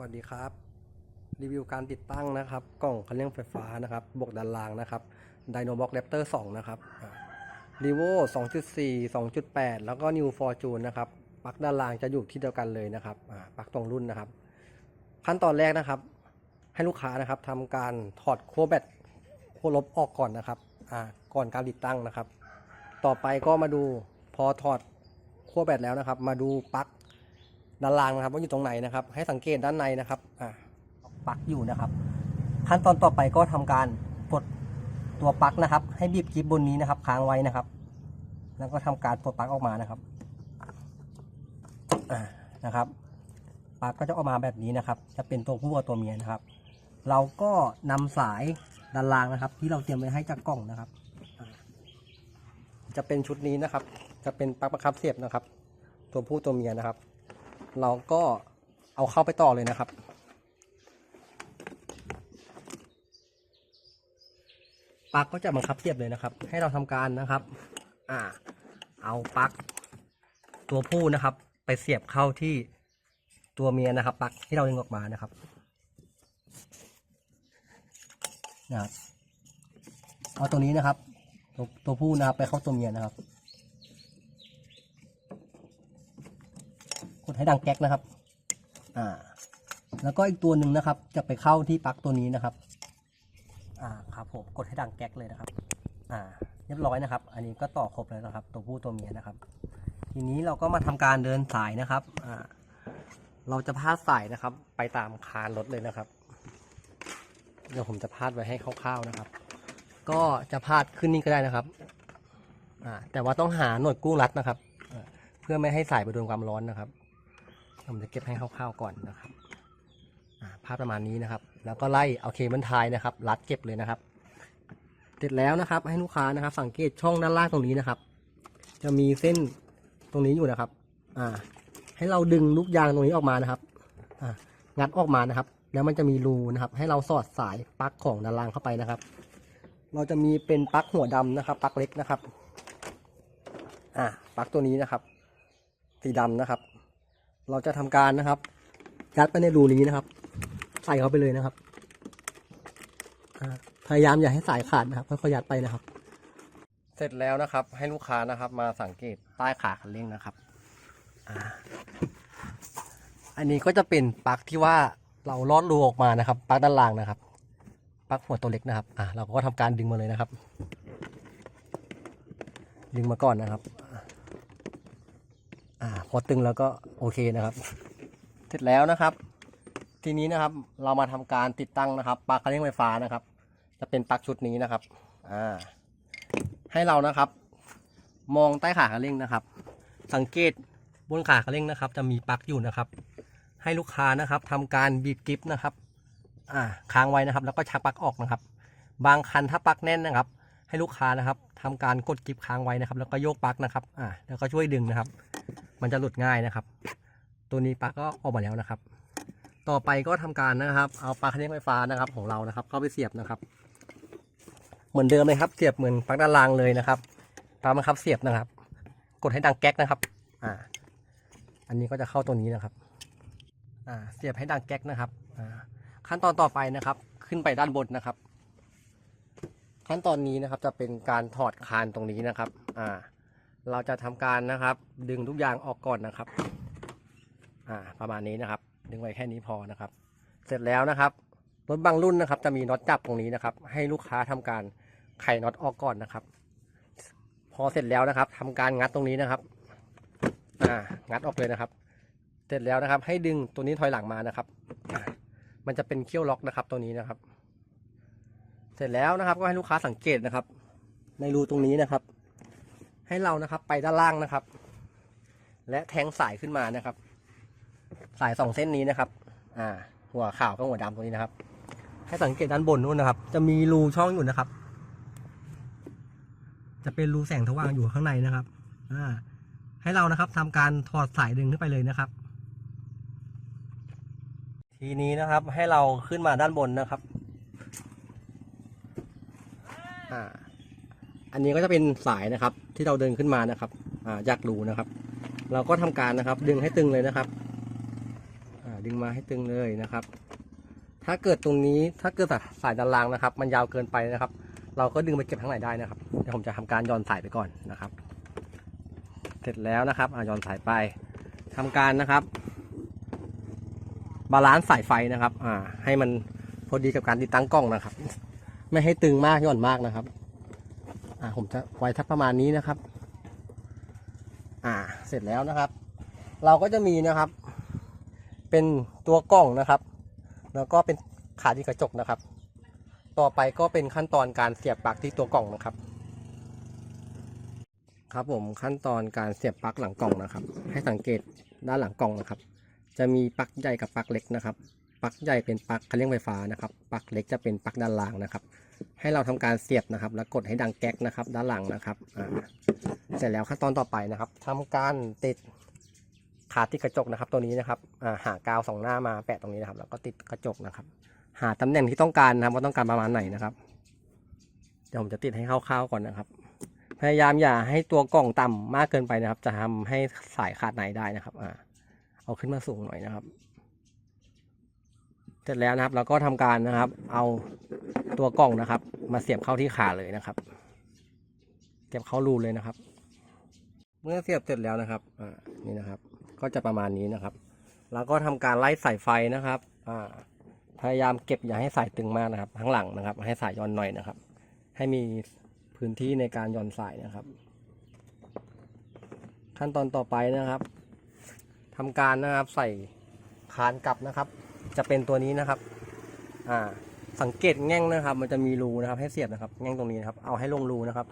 วัสดีครับ รีวิวการติดตั้งนะครับ กล่องคันเร่งไฟฟ้านะครับบวกด้านล่างนะครับ Dynobox Raptor 2นะครับรีโว2.4 2.8 แล้วก็ New Fortune นะครับปลั๊กด้านล่างจะอยู่ที่เดียวกันเลยนะครับปลั๊กตรงรุ่นนะครับ ขั้นตอนแรกนะครับ ให้ลูกค้านะครับทำการถอดขั้วแบตขั้วลบออกก่อนนะครับก่อนการติดตั้งนะครับ ต่อไปก็มาดูพอถอดขั้วแบตแล้วนะครับ มาดูปลั๊ก ด้านล่างนะครับว่าอยู่ตรงไหนนะครับ ให้สังเกตด้านในนะครับอ่าปักอยู่นะครับ ขั้นตอนต่อไปก็ทำการปลดตัวปลั๊กนะครับ ให้บีบกิ๊บบนนี้นะครับ ค้างไว้นะครับ แล้วก็ทำการปลดปลั๊กออกมานะครับนะครับปลั๊กก็จะออกมาแบบนี้นะครับ จะเป็นตัวผู้กับตัวเมียนะครับ เราก็นำสายด้านล่างนะครับ ที่เราเตรียมไว้ให้จากกล่องนะครับ จะเป็นชุดนี้นะครับ จะเป็นปลั๊กประคับเสียบนะครับ ตัวผู้ตัวเมียนะครับ เราก็เอาเข้าไปต่อเลยนะครับ ปลั๊กก็จะบังคับเสียบเลยนะครับ ให้เราทำการนะครับ อ่า เอาปลั๊กตัวผู้นะครับ ไปเสียบเข้าที่ตัวเมียนะครับปลั๊กที่เราดึงออกมานะครับนะครับเอาตัวนี้นะครับ ตัวตัวผู้นะครับไปเข้าตัวเมียนะครับ ดให้ดังแก๊กนะครับ อ่า แล้วก็อีกตัวหนึ่งนะครับ จะไปเข้าที่ปลั๊กตัวนี้นะครับ อ่า ครับผม กดให้ดังแก๊กเลยนะครับ อ่า เรียบร้อยนะครับ อันนี้ก็ต่อครบแล้วนะครับ ตัวผู้ตัวเมียนะครับ ทีนี้เราก็มาทำการเดินสายนะครับ อ่า เราจะพาดสายนะครับ ไปตามคานรถเลยนะครับ เดี๋ยวผมจะพาดไว้ให้คร่าวๆนะครับ ก็จะพาดขึ้นนี่ก็ได้นะครับ อ่า แต่ว่าต้องหาหนวดกุ้รัดนะครับเพื่อไม่ให้สายไปโดนความร้อนนะครับ ผมจะเก็บให้คร่าวๆก่อนนะครับภาพประมาณนี้นะครับ แล้วก็ไล่เอาเคเบิลไทยนะครับ รัดเก็บเลยนะครับเสร็จแล้วนะครับ ให้ลูกค้านะครับ สังเกตช่องด้านล่างตรงนี้นะครับ จะมีเส้นตรงนี้อยู่นะครับ อ่า ให้เราดึงลูกยางตรงนี้ออกมานะครับ อ่า งัดออกมานะครับ แล้วมันจะมีรูนะครับ ให้เราสอดสายปลั๊กของด้านล่างเข้าไปนะครับ เราจะมีเป็นปลั๊กหัวดำนะครับ ปลั๊กเล็กนะครับ อ่า ปลั๊กตัวนี้นะครับ สีดำนะครับ เราจะทำการนะครับยัดไปในรูนี้นะครับ ใส่เข้าไปเลยนะครับพยายามอย่าให้สายขาดนะครับค่อยๆยัดไปนะครับ เสร็จแล้วนะครับ ให้ลูกค้านะครับ มาสังเกตใต้ขาคันเร่งนะครับอันนี้ก็จะเป็นปลั๊กที่ว่าเราลอดรูออกมานะครับปลั๊กด้านล่างนะครับปลั๊กหัวตัวเล็กนะครับ อ่าเราก็ทำการดึงมาเลยนะครับ ดึงมาก่อนนะครับ อ่าพอตึงแล้วก็โอเคนะครับ เสร็จแล้วนะครับ ทีนี้นะครับเรามาทำการติดตั้งนะครับปลั๊กคันเร่งไฟฟ้านะครับ จะเป็นปลั๊กชุดนี้นะครับอ่าให้เรานะครับ มองใต้ขาคันเร่งนะครับ สังเกตบนขาคันเร่งนะครับ จะมีปลั๊กอยู่นะครับ ให้ลูกค้านะครับทำการบีบกิฟนะครับอ่าค้างไว้นะครับ แล้วก็ชักปลั๊กออกนะครับ บางคันถ้าปลั๊กแน่นนะครับ ให้ลูกค้านะครับทำการกดกิฟค้างไว้นะครับ แล้วก็โยกปลั๊กนะครับอ่าแล้วก็ช่วยดึงนะครับ มันจะหลุดง่ายนะครับ ตัวนี้ปลั๊กก็ออกมาแล้วนะครับ ต่อไปก็ทำการนะครับ เอาปลั๊กคันเร่งไฟฟ้านะครับ ของเรานะครับ เข้าไปเสียบนะครับ เหมือนเดิมเลยครับ เสียบเหมือนปลั๊กด้านล่างเลยนะครับ ตามนะครับเสียบนะครับ กดให้ดังแก๊กนะครับ อ่า อันนี้ก็จะเข้าตัวนี้นะครับ อ่า เสียบให้ดังแก๊กนะครับ อ่าขั้นตอนต่อไปนะครับ ขึ้นไปด้านบนนะครับ ขั้นตอนนี้นะครับจะเป็นการถอดคานตรงนี้นะครับ อ่า เราจะทำการนะครับ ดึงทุกอย่างออกก่อนนะครับ อ่า ประมาณนี้นะครับ ดึงไว้แค่นี้พอนะครับ เสร็จแล้วนะครับรถบางรุ่นนะครับ จะมีน็อตจับตรงนี้นะครับ ให้ลูกค้าทำการไขน็อตออกก่อนนะครับ พอเสร็จแล้วนะครับทำการงัดตรงนี้นะครับ อ่า งัดออกเลยนะครับ เสร็จแล้วนะครับ ให้ดึงตัวนี้ถอยหลังมานะครับ มันจะเป็นเขี้ยวล็อกนะครับ ตัวนี้นะครับ สร็จแล้วนะครับก็ให้ลูกค้าสังเกตนะครับ ในรูตรงนี้นะครับ ให้เรานะครับไปด้านล่างนะครับ และแทงสายขึ้นมานะครับ สายสองเส้นนี้นะครับ อ่า หัวขาวกับหัวดำตรงนี้นะครับ ให้สังเกตด้านบนนู้นนะครับ จะมีรูช่องอยู่นะครับ จะเป็นรูแสงสว่างอยู่ข้างในนะครับ อ่า ให้เรานะครับทำการถอดสายดึงขึ้นไปเลยนะครับ ทีนี้นะครับให้เราขึ้นมาด้านบนนะครับ อ่า อันนี้ก็จะเป็นสายนะครับ ที่เราเดินขึ้นมานะครับอ่าจากรูนะครับ เราก็ทำการนะครับ ดึงให้ตึงเลยนะครับอ่าดึงมาให้ตึงเลยนะครับ ถ้าเกิดตรงนี้ถ้าเกิดสายด้านล่างนะครับ มันยาวเกินไปนะครับ เราก็ดึงไปเก็บข้างในได้นะครับเดี๋ยวผมจะทำการย้อนสายไปก่อนนะครับ เสร็จแล้วนะครับอะย้อนสายไปทำการนะครับบาลานซ์สายไฟนะครับ อ่า ให้มันพอดีกับการติดตั้งกล้องนะครับ ไม่ให้ตึงมากหย่อนมากนะครับ อ่าผมจะไว้ทักประมาณนี้นะครับ อ่าเสร็จแล้วนะครับ เราก็จะมีนะครับ เป็นตัวกล้องนะครับ แล้วก็เป็นขาที่กระจกนะครับ ต่อไปก็เป็นขั้นตอนการเสียบปลั๊กที่ตัวกล่องนะครับ ครับผมขั้นตอนการเสียบปลั๊กหลังกล่องนะครับ ให้สังเกตด้านหลังกล่องนะครับ จะมีปลั๊กใหญ่กับปลั๊กเล็กนะครับ ปลั๊กใหญ่เป็นปลั๊กคันเร่งไฟฟ้านะครับปลั๊กเล็กจะเป็นปลั๊กด้านล่างนะครับ ให้เราทำการเสียบนะครับ แล้วกดให้ดังแก๊กนะครับ ด้านหลังนะครับเสร็จแล้วขั้นตอนต่อไปนะครับทำการติดขาที่กระจกนะครับ ตัวนี้นะครับหากาวสองหน้ามาแปะตรงนี้นะครับ แล้วก็ติดกระจกนะครับ หาตำแหน่งที่ต้องการนะครับว่าต้องการประมาณไหนนะครับเดี๋ยวผมจะติดให้คร่าวๆก่อนนะครับ พยายามอย่าให้ตัวกล่องต่ำมากเกินไปนะครับ จะทำให้สายขาดในได้นะครับอ่าเอาขึ้นมาสูงหน่อยนะครับ ร็จแล้วนะครับ เราก็ทำการนะครับ เอาตัวกล่องนะครับ มาเสียบเข้าที่ขาเลยนะครับเสียบเข้ารูเลยนะครับ เมื่อเสียบเสร็จแล้วนะครับอ่านี่นะครับ ก็จะประมาณนี้นะครับ แล้วก็ทำการไล่สายไฟนะครับอ่าพยายามเก็บอย่าให้สายตึงมากนะครับข้งหลังนะครับ ให้สายย้อนหน่อยนะครับ ให้มีพื้นที่ในการย่อนสายนะครับ ขั้นตอนต่อไปนะครับทำการนะครับใส่คานกลับนะครับ จะเป็นตัวนี้นะครับ อ่า สังเกตแง่งนะครับ มันจะมีรูนะครับ ให้เสียบนะครับ แง่งตรงนี้นะครับ เอาให้ลงรูนะครับ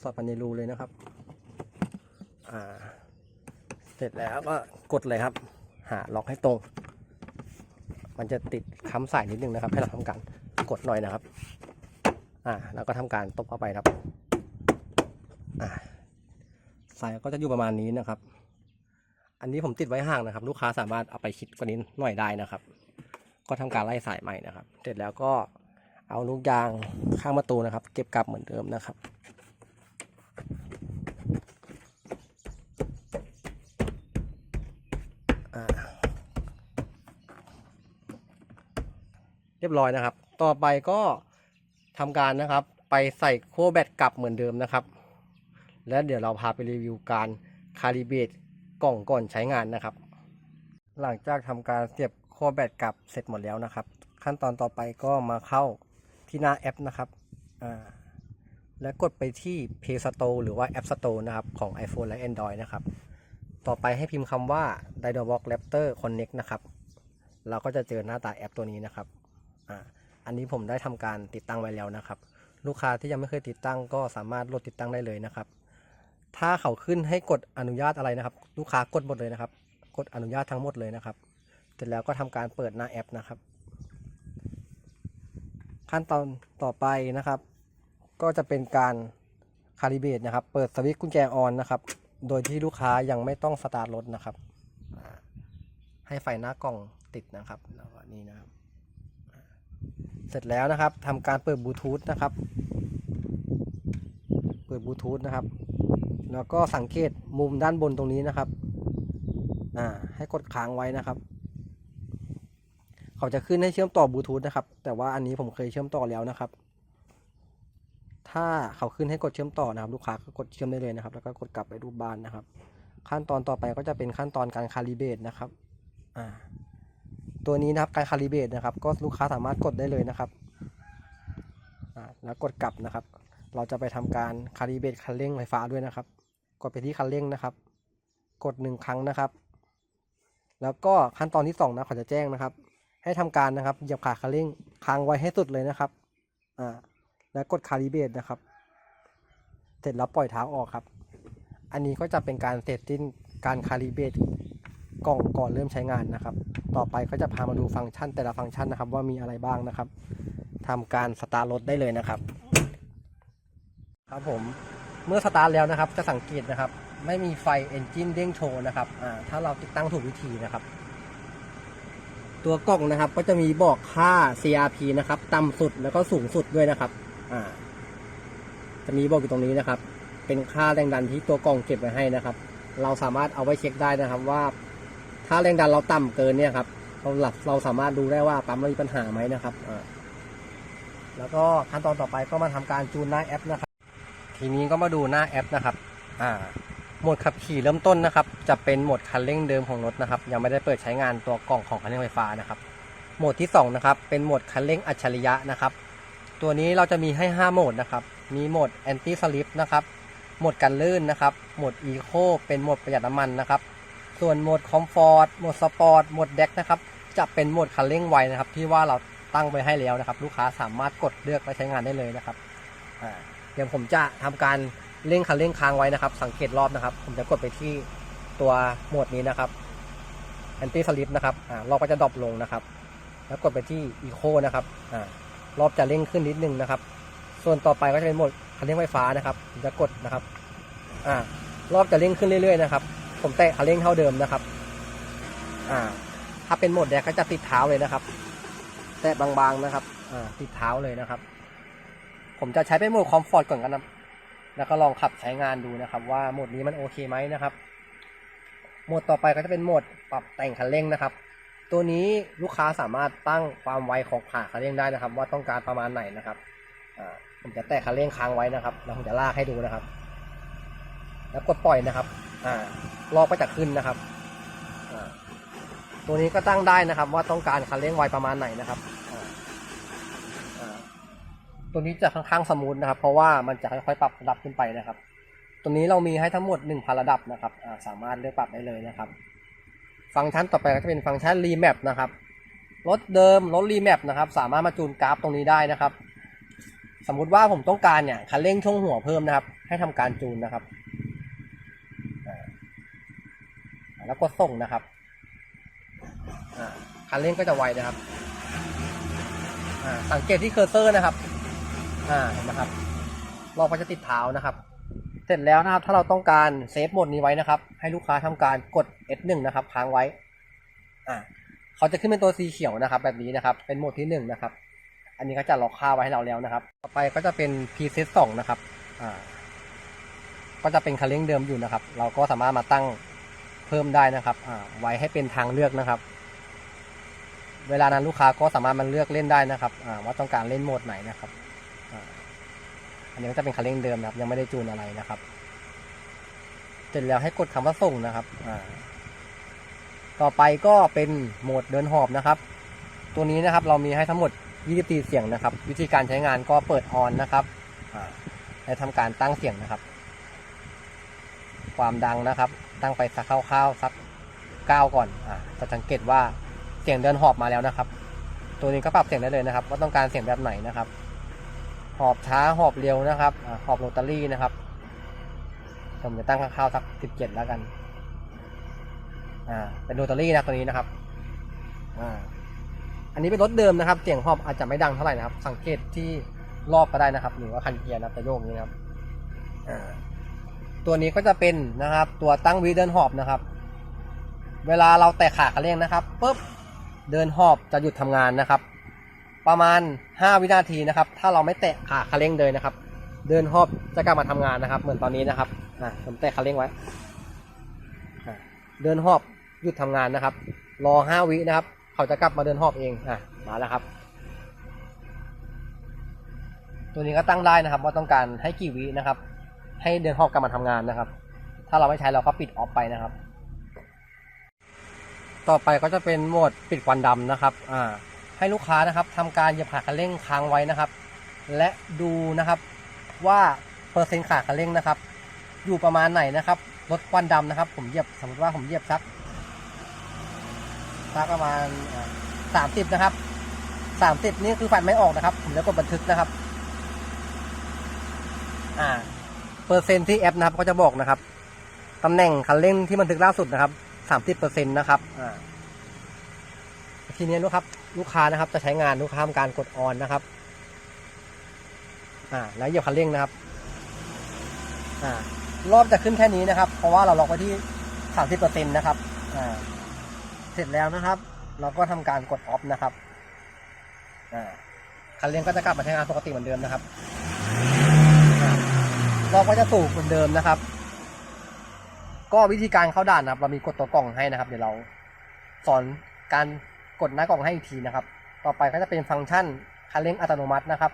สอดไปในรูเลยนะครับ อ่า เสร็จแล้วก็กดเลยครับ หาล็อกให้ตรง มันจะติดค้ำสายนิดนึงนะครับ ให้เราทำการกดหน่อยนะครับ อ่า แล้วก็ทำการตบเข้าไปครับ อ่าสายก็จะอยู่ประมาณนี้นะครับ อันนี้ผมติดไว้ห่างนะครับ ลูกค้าสามารถเอาไปคิดกว่านี้หน่อยได้นะครับ ก็ทำการไล่สายใหม่นะครับ เสร็จแล้วก็เอาลูกยางข้างประตูนะครับ เก็บกลับเหมือนเดิมนะครับเรียบร้อยนะครับ ต่อไปก็ทำการนะครับ ไปใส่ขั้วแบตกลับเหมือนเดิมนะครับ และเดี๋ยวเราพาไปรีวิวการคาลิเบต กล่องก่อนใช้งานนะครับ หลังจากทำการเสียบขั้วแบตกลับเสร็จหมดแล้วนะครับ ขั้นตอนต่อไปก็มาเข้าที่หน้าแอปนะครับและกดไปที่ Play Store หรือว่า App Store นะครับของ iPhone และ Android นะครับ ต่อไปให้พิมพ์คำว่า Dynavox Raptor Connect นะครับ เราก็จะเจอหน้าตาแอปตัวนี้นะครับออันนี้ผมได้ทำการติดตั้งไว้แล้วนะครับ ลูกค้าที่ยังไม่เคยติดตั้งก็สามารถโหลดติดตั้งได้เลยนะครับ ถ้าเขาขึ้นให้กดอนุญาตอะไรนะครับ ลูกค้ากดหมดเลยนะครับ กดอนุญาตทั้งหมดเลยนะครับ เสร็จแล้วก็ทำการเปิดหน้าแอปนะครับ ขั้นตอนต่อไปนะครับ ก็จะเป็นการคาลิเบตนะครับ เปิดสวิตช์กุญแจออนนะครับ โดยที่ลูกค้ายังไม่ต้องสตาร์ทรถนะครับ ให้ไฟหน้ากล่องติดนะครับแล้วก็นี่นะครับ เสร็จแล้วนะครับทำการเปิดบลูทูธนะครับ เปิดบลูทูธนะครับ แล้วก็สังเกตมุมด้านบนตรงนี้นะครับ อ่า ให้กดค้างไว้นะครับ เขาจะขึ้นให้เชื่อมต่อบลูทูธนะครับ แต่ว่าอันนี้ผมเคยเชื่อมต่อแล้วนะครับ ถ้าเขาขึ้นให้กดเชื่อมต่อนะครับ ลูกค้าก็กดเชื่อมได้เลยนะครับ แล้วก็กดกลับไปรูปบ้านนะครับ ขั้นตอนต่อไปก็จะเป็นขั้นตอนการคาลิเบตนะครับ อ่า ตัวนี้นะครับ การคาลิเบตนะครับ ก็ลูกค้าสามารถกดได้เลยนะครับ อ่า แล้วกดกลับนะครับเราจะไปทำการคาลิเบตคันเร่งไฟฟ้าด้วยนะครับ กดไปที่คันเร่งนะครับ กดหนึ่งครั้งนะครับ แล้วก็ขั้นตอนที่สองนะขาจะแจ้งนะครับ ให้ทำการนะครับเหยียบขาคันเร่งค้างไว้ให้สุดเลยนะครับอ่าแล้วกดคาลิเบตนะครับ เสร็จแล้วปล่อยเท้าออกครับ อันนี้ก็จะเป็นการเสร็จสิ้นการคาลิเบตกล่องก่อนเริ่มใช้งานนะครับ ต่อไปก็จะพามาดูฟังก์ชันแต่ละฟังก์ชันนะครับ ว่ามีอะไรบ้างนะครับทำการสตาร์ทรถได้เลยนะครับ ครับผม เมื่อสตาร์ทแล้วนะครับจะสังเกตนะครับ ไม่มีไฟเอนจินเด้งโชว์นะครับถ้าเราติดตั้งถูกวิธีนะครับ ตัวกล่องนะครับก็จะมีบอกค่า CRP นะครับต่ำสุดแล้วก็สูงสุดด้วยนะครับจะมีบอกอยู่ตรงนี้นะครับ เป็นค่าแรงดันที่ตัวกล่องเก็บไว้ให้นะครับ เราสามารถเอาไว้เช็คได้นะครับว่า ถ้าแรงดันเราต่ำเกินเนี่ยครับเราหลักเราสามารถดูได้ว่าปั๊มเรามีปัญหาไหมนะครับแล้วก็ขั้นตอนต่อไปก็มาทำการจูนหน้าแอปนะครับ ทีนี้ก็มาดูหน้าแอปนะครับ อ่าโหมดขับขี่เริ่มต้นนะครับ จะเป็นโหมดคันเร่งเดิมของรถนะครับ ยังไม่ได้เปิดใช้งานตัวกล่องของคันเร่งไฟฟ้านะครับ โหมดที่2นะครับ เป็นโหมดคันเร่งอัจฉริยะนะครับ ตัวนี้เราจะมีให้ 5 โหมดนะครับ มีโหมด anti slip นะครับ โหมดกันลื่นนะครับ โหมด eco เป็นโหมดประหยัดน้ำมันนะครับ ส่วนโหมด comfort โหมด sport โหมด deck นะครับ จะเป็นโหมดคันเร่งไวนะครับ ที่ว่าเราตั้งไว้ให้แล้วนะครับ ลูกค้าสามารถกดเลือกไปใช้งานได้เลยนะครับ อ่า เดี๋ยวผมจะทำการเร่งคันเร่งค้างไว้นะครับ สังเกตรอบนะครับ ผมจะกดไปที่ตัวโหมดนี้นะครับ anti slip นะครับอ่ารอบก็จะดรอปลงนะครับ แล้วกดไปที่ eco นะครับอ่ารอบจะเร่งขึ้นนิดนึงนะครับ ส่วนต่อไปก็จะเป็นโหมดคันเร่งไฟฟ้านะครับผมจะกดนะครับอ่ารอบจะเร่งขึ้นเรื่อยๆนะครับ ผมแตะคันเร่งเท่าเดิมนะครับอ่าถ้าเป็นโหมดแดกก็จะติดเท้าเลยนะครับ แตะบางๆนะครับอ่าติดเท้าเลยนะครับ ผมจะใช้เป็นโหมดคอมฟอร์ตก่อนกันนะแล้วก็ลองขับใช้งานดูนะครับ ว่าโหมดนี้มันโอเคไหมนะครับ โหมดต่อไปก็จะเป็นโหมดปรับแต่งคันเร่งนะครับ ตัวนี้ลูกค้าสามารถตั้งความไวของขาคันเร่งได้นะครับ ว่าต้องการประมาณไหนนะครับผมจะแตะคันเร่งค้างไว้นะครับแล้วผมจะลากให้ดูนะครับ แล้วกดปล่อยนะครับอ่ารอบก็จะขึ้นนะครับตัวนี้ก็ตั้งได้นะครับ ว่าต้องการคันเร่งไวประมาณไหนนะครับ ตัวนี้จะค่อนข้างสมูทนะครับ เพราะว่ามันจะค่อยๆปรับระดับขึ้นไปนะครับ ตัวนี้เรามีให้ทั้งหมด1,000ระดับนะครับสามารถเลือกปรับได้เลยนะครับ ฟังก์ชันต่อไปก็จะเป็นฟังก์ชันรีแมปนะครับรถเดิมรถรีแมปนะครับ สามารถมาจูนกราฟตรงนี้ได้นะครับ สมมุติว่าผมต้องการเนี่ยคันเร่งช่วงหัวเพิ่มนะครับ ให้ทำการจูนนะครับแล้วกดส่งนะครับคันเร่งก็จะไวนะครับสังเกตที่เคอร์เซอร์นะครับ อ่าเห็นไหมครับเราก็จะติดเท้านะครับ เสร็จแล้วนะครับถ้าเราต้องการเซฟโหมดนี้ไว้นะครับ ให้ลูกค้าทำการกด S1 นะครับค้างไว้อ่าเขาจะขึ้นเป็นตัวสีเขียวนะครับ แบบนี้นะครับ เป็นโหมดที่หนึ่งนะครับ อันนี้ก็จะล็อกค่าไว้ให้เราแล้วนะครับ ต่อไปก็จะเป็น preset 2นะครับอ่าก็จะเป็นคันเร่งเดิมอยู่นะครับ เราก็สามารถมาตั้งเพิ่มได้นะครับอ่าไว้ให้เป็นทางเลือกนะครับ เวลานั้นลูกค้าก็สามารถมันเลือกเล่นได้นะครับอ่าว่าต้องการเล่นโหมดไหนนะครับ อันนี้ก็จะเป็นคันเร่งเดิมนะครับ ยังไม่ได้จูนอะไรนะครับ เสร็จแล้วให้กดคำว่าส่งนะครับอ่าต่อไปก็เป็นโหมดเดินหอบนะครับ ตัวนี้นะครับเรามีให้ทั้งหมด 24 เสียงนะครับ วิธีการใช้งานก็เปิดออนนะครับและทำการตั้งเสียงนะครับ ความดังนะครับ ตั้งไปสักคร่าวๆสัก9ก่อนอ่าจะสังเกตว่าเสียงเดินหอบมาแล้วนะครับ ตัวนี้ก็ปรับเสียงได้เลยนะครับ ว่าต้องการเสียงแบบไหนนะครับ หอบช้าหอบเร็วนะครับอหอบโรตารี่นะครับผมจะตั้งคร่าวสัก17แล้วกัน อ่า เป็นโรตารี่นะตัวนี้นะครับ อ่า อันนี้เป็นรถเดิมนะครับ เสียงหอบอาจจะไม่ดังเท่าไหร่นะครับ สังเกตที่รอบก็ได้นะครับ หรือว่าคันเกียร์นะจะโยกอย่างนี้นะครับ อ่า ตัวนี้ก็จะเป็นนะครับ ตัวตั้งวีเดินหอบนะครับ เวลาเราแตะขาคันเร่งนะครับปุ๊บ เดินหอบจะหยุดทำงานนะครับ ประมาณ 5 วินาทีนะครับ ถ้าเราไม่แตะขาคันเร่งเลยนะครับ เดินหอบจะกลับมาทำงานนะครับ เหมือนตอนนี้นะครับอ่าผมแตะคันเร่งไว้เดินหอบหยุดทำงานนะครับ รอ 5 วินะครับ เขาจะกลับมาเดินหอบเองอะมาแล้วครับ ตัวนี้ก็ตั้งได้นะครับ ว่าต้องการให้กี่วินะครับ ให้เดินหอบกลับมาทำงานนะครับ ถ้าเราไม่ใช้เราก็ปิดออฟไปนะครับ ต่อไปก็จะเป็นโหมดปิดควันดำนะครับอ่า ให้ลูกค้านะครับทำการเหยียบขาคันเร่งค้างไว้นะครับ และดูนะครับว่าเปอร์เซ็นต์ขาคันเร่งนะครับ อยู่ประมาณไหนนะครับลดควันดำนะครับ ผมเหยียบสมมติว่าผมเหยียบสักสักประมาณสามสิบนะครับสามสิบนี่คือฟันไม่ออกนะครับ ผมจะกดบันทึกนะครับ อ่า เปอร์เซ็นต์ที่แอปนะครับก็จะบอกนะครับตำแหน่งคันเร่งที่บันทึกล่าสุดนะครับสามสิบเปอร์เซ็นต์นะครับ อ่า ทีนี้ลูกครับลูกค้านะครับจะใช้งานลูกค้าทำการกดออนนะครับอ่าแล้วเหยียบคันเร่งนะครับอ่ารอบจะขึ้นแค่นี้นะครับ เพราะว่าเราล็อกไว้ที่สามสิบเปอร์เซ็นต์นะครับอ่าเสร็จแล้วนะครับ เราก็ทำการกดออฟนะครับอ่าคันเร่งก็จะกลับมาใช้งานปกติเหมือนเดิมนะครับอ่ารอบก็จะสูบเหมือนเดิมนะครับ ก็วิธีการเข้าด่านนะครับ เรามีกดตัวกล่องให้นะครับ เดี๋ยวเราสอนการ กดหน้ากล่องให้อีกทีนะครับ ต่อไปก็จะเป็นฟังก์ชันคันเร่งอัตโนมัตินะครับ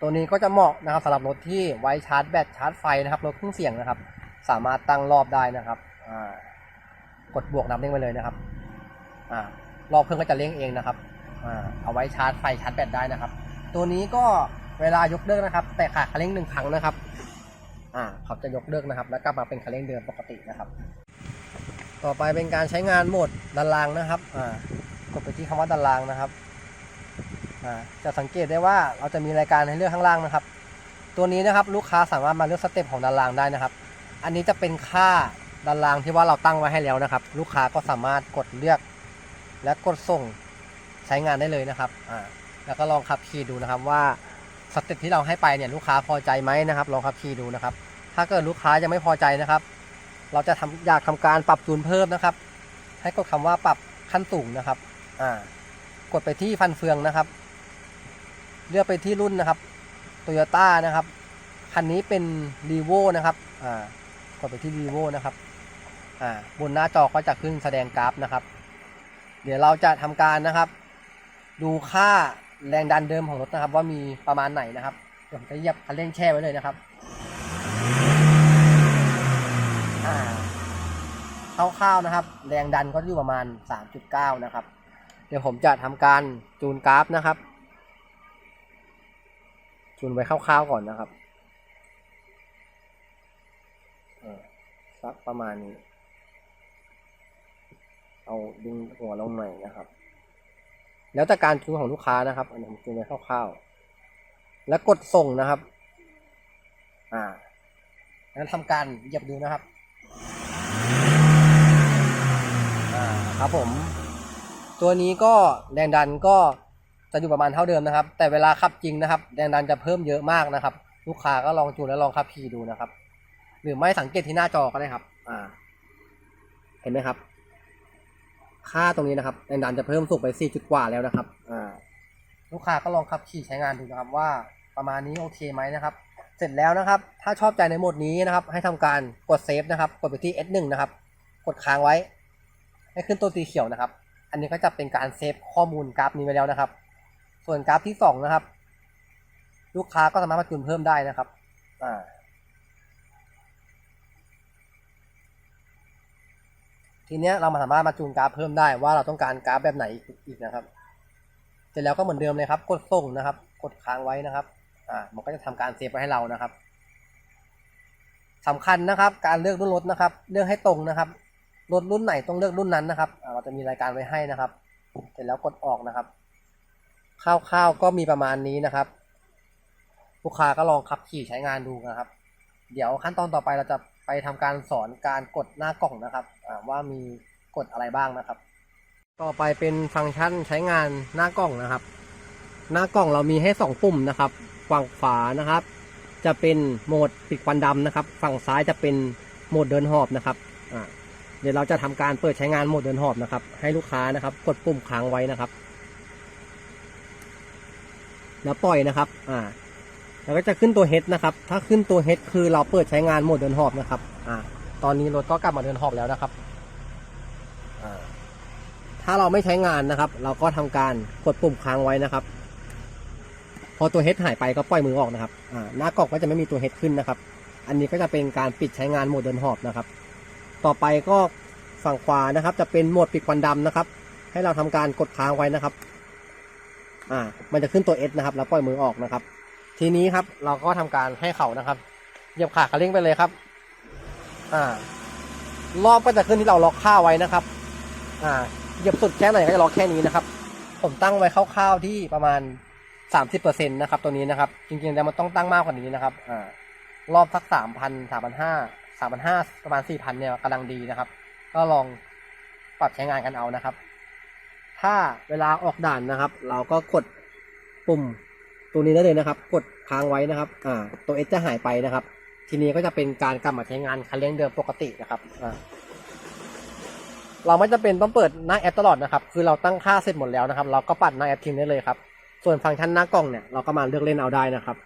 ตัวนี้ก็จะเหมาะนะครับสำหรับรถที่ไว้ชาร์จแบตชาร์จไฟนะครับรถเครื่องเสียงนะครับ สามารถตั้งรอบได้นะครับกดบวกนับเร่งไปเลยนะครับอรอบเครื่องก็จะเร่งเองนะครับอเอาไว้ชาร์จไฟชาร์จแบตได้นะครับ ตัวนี้ก็เวลายกเลิกนะครับ แต่ขาดคันเร่งหนึ่งครั้งนะครับ อ่าเขาจะยกเลิกนะครับ แล้วกลับมาเป็นคันเร่งเดิมปกตินะครับ ต่อไปเป็นการใช้งานโหมดดันรางนะครับอ่ากดไปที่คำว่าดันรางนะครับอ่าจะสังเกตได้ว่าเราจะมีรายการให้เลือกข้างล่างนะครับ ตัวนี้นะครับลูกค้าสามารถมาเลือกสเต็ปของดันรางได้นะครับ อันนี้จะเป็นค่าดันรางที่ว่าเราตั้งไว้ให้แล้วนะครับ ลูกค้าก็สามารถกดเลือก และกดส่งใช้งานได้เลยนะครับอ่าแล้วก็ลองขับขี่ดูนะครับว่าสเต็ปที่เราให้ไปเนี่ยลูกค้าพอใจไหมนะครับ ลองขับขี่ดูนะครับ ถ้าเกิดลูกค้ายังไม่พอใจนะครับ เราจะทำอยากทำการปรับจูนเพิ่มนะครับ ให้กดคำว่าปรับขั้นสูงนะครับ อ่ากดไปที่ฟันเฟืองนะครับ เลือกไปที่รุ่นนะครับโตโยต้านะครับคันนี้เป็นรีโวนะครับอ่ากดไปที่รีโวนะครับอ่าบนหน้าจอก็จะขึ้นแสดงกราฟนะครับ เดี๋ยวเราจะทำการนะครับ ดูค่าแรงดันเดิมของรถนะครับ ว่ามีประมาณไหนนะครับเดี๋ยวผมจะเหยียบคันเร่งแช่ไว้เลยนะครับ คร่าวๆนะครับ แรงดันก็อยู่ประมาณ 3.9 นะครับ เดี๋ยวผมจะทำการจูนกราฟนะครับ จูนไว้คร่าวๆก่อนนะครับสักประมาณนี้ เอาดึงหัวลงหน่อยนะครับ แล้วแต่การจูนของลูกค้านะครับ อันนี้ผมจูนไว้คร่าวๆ แล้วกดส่งนะครับ อ่า แล้วทำการเหยียบดูนะครับ ครับผม ตัวนี้ก็แรงดันก็จะอยู่ประมาณเท่าเดิมนะครับ แต่เวลาขับจริงนะครับ แรงดันจะเพิ่มเยอะมากนะครับ ลูกค้าก็ลองจูนแล้วลองขับขี่ดูนะครับ หรือไม่สังเกตที่หน้าจอก็ได้ครับ อ่า เห็นไหมครับ ค่าตรงนี้นะครับ แรงดันจะเพิ่มสูงไป4จุดกว่าแล้วนะครับ อ่า ลูกค้าก็ลองขับขี่ใช้งานดูนะครับว่าประมาณนี้โอเคไหมนะครับ เสร็จแล้วนะครับ ถ้าชอบใจในโหมดนี้นะครับ ให้ทำการกดเซฟนะครับ กดไปที่ S1 นะครับ กดค้างไว้ ให้ขึ้นตัวสีเขียวนะครับ อันนี้ก็จะเป็นการเซฟข้อมูลกราฟนี้ไว้แล้วนะครับ ส่วนกราฟที่สองนะครับ ลูกค้าก็สามารถมาจูนเพิ่มได้นะครับ อ่า ทีนี้เรามาสามารถมาจูนกราฟเพิ่มได้ว่าเราต้องการกราฟแบบไหนอีกนะครับ เสร็จแล้วก็เหมือนเดิมเลยครับ กดส่งนะครับ กดค้างไว้นะครับ อ่ามันก็จะทำการเซฟไว้ให้เรานะครับสำคัญนะครับ การเลือกรุ่นรถนะครับ เลือกให้ตรงนะครับรถรุ่นไหนต้องเลือกรุ่นนั้นนะครับเราจะมีรายการไว้ให้นะครับ เสร็จแล้วกดออกนะครับคร่าวๆก็มีประมาณนี้นะครับ ลูกค้าก็ลองขับขี่ใช้งานดูนะครับ เดี๋ยวขั้นตอนต่อไปเราจะไปทำการสอนการกดหน้ากล่องนะครับว่ามีกดอะไรบ้างนะครับ ต่อไปเป็นฟังก์ชันใช้งานหน้ากล่องนะครับ หน้ากล่องเรามีให้สองปุ่มนะครับ ฝั่งขวานะครับ จะเป็นโหมดปิดควันดำนะครับ ฝั่งซ้ายจะเป็นโหมดเดินหอบนะครับเดี๋ยวเราจะทำการเปิดใช้งานโหมดเดินหอบนะครับ ให้ลูกค้านะครับ กดปุ่มค้างไว้นะครับ แล้วปล่อยนะครับ อ่า แล้วก็จะขึ้นตัว H นะครับ ถ้าขึ้นตัว H คือเราเปิดใช้งานโหมดเดินหอบนะครับ อ่า ตอนนี้รถก็กลับมาเดินหอบแล้วนะครับ อ่าถ้าเราไม่ใช้งานนะครับ เราก็ทำการกดปุ่มค้างไว้นะครับ พอตัว H หายไปก็ปล่อยมือออกนะครับอ่าหน้ากองก็จะไม่มีตัว H ขึ้นนะครับ อันนี้ก็จะเป็นการปิดใช้งานโหมดเดินหอบนะครับ ต่อไปก็ฝั่งขวานะครับ จะเป็นโหมดปิดควันดำนะครับ ให้เราทำการกดค้างไว้นะครับอ่ามันจะขึ้นตัว S นะครับ แล้วปล่อยมือออกนะครับ ทีนี้ครับเราก็ทำการให้เขานะครับเหยียบขาคันเร่งไปเลยครับอ่ารอบก็จะขึ้นที่เราล็อกค่าไว้นะครับ อ่าเหยียบสุดแค่ไหนก็จะล็อกแค่นี้นะครับ ผมตั้งไว้คร่าวๆที่ประมาณ สามสิบเปอร์เซ็นต์นะครับตัวนี้นะครับ จริงๆแล้วมันต้องตั้งมากกว่านี้นะครับอ่ารอบสักสามพันสามพันห้าสามพันห้าประมาณสี่พันเนี่ยกำลังดีนะครับ ก็ลองปรับใช้งานกันเอานะครับ ถ้าเวลาออกด่านนะครับ เราก็กดปุ่มตัวนี้ได้เลยนะครับ กดค้างไว้นะครับ อ่า ตัวเอจะหายไปนะครับ ทีนี้ก็จะเป็นการกลับมาใช้งานคันเร่งเดิมปกตินะครับอ่าเราไม่จำเป็นต้องเปิดหน้าแอปตลอดนะครับ คือเราตั้งค่าเสร็จหมดแล้วนะครับ เราก็ปัดหน้าแอปทิ้งได้เลยครับ ส่วนฟังก์ชันหน้ากล่องเนี่ยเราก็มาเลือกเล่นเอาได้นะครับ